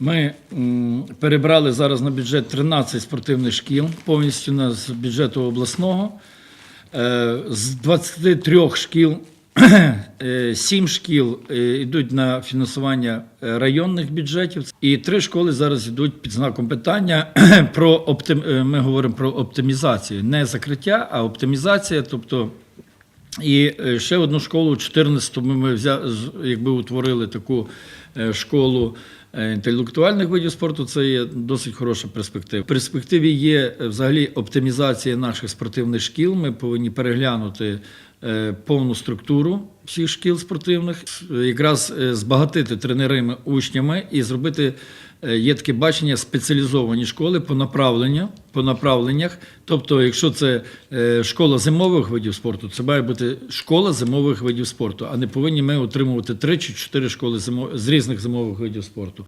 Ми перебрали зараз на бюджет 13 спортивних шкіл, повністю на з бюджету обласного. Е, З 23 шкіл 7 шкіл е, йдуть на фінансування е, районних бюджетів, і три школи зараз йдуть під знаком питання про оптим... е, Ми говоримо про оптимізацію, не закриття, а оптимізація, тобто. І е, ще одну школу у 14-му ми взя... з- якби утворили таку е, школу е, інтелектуальних видів спорту. Це є досить хороша перспектива. В перспективі є взагалі оптимізація наших спортивних шкіл. Ми повинні переглянути повну структуру всіх шкіл спортивних, якраз збагатити тренерами, учнями і зробити є таке бачення спеціалізовані школи по направленню, по направленнях. Тобто, якщо це е, школа зимових видів спорту, це має бути школа зимових видів спорту, а не повинні ми отримувати три чи чотири школи зимо- з різних зимових видів спорту.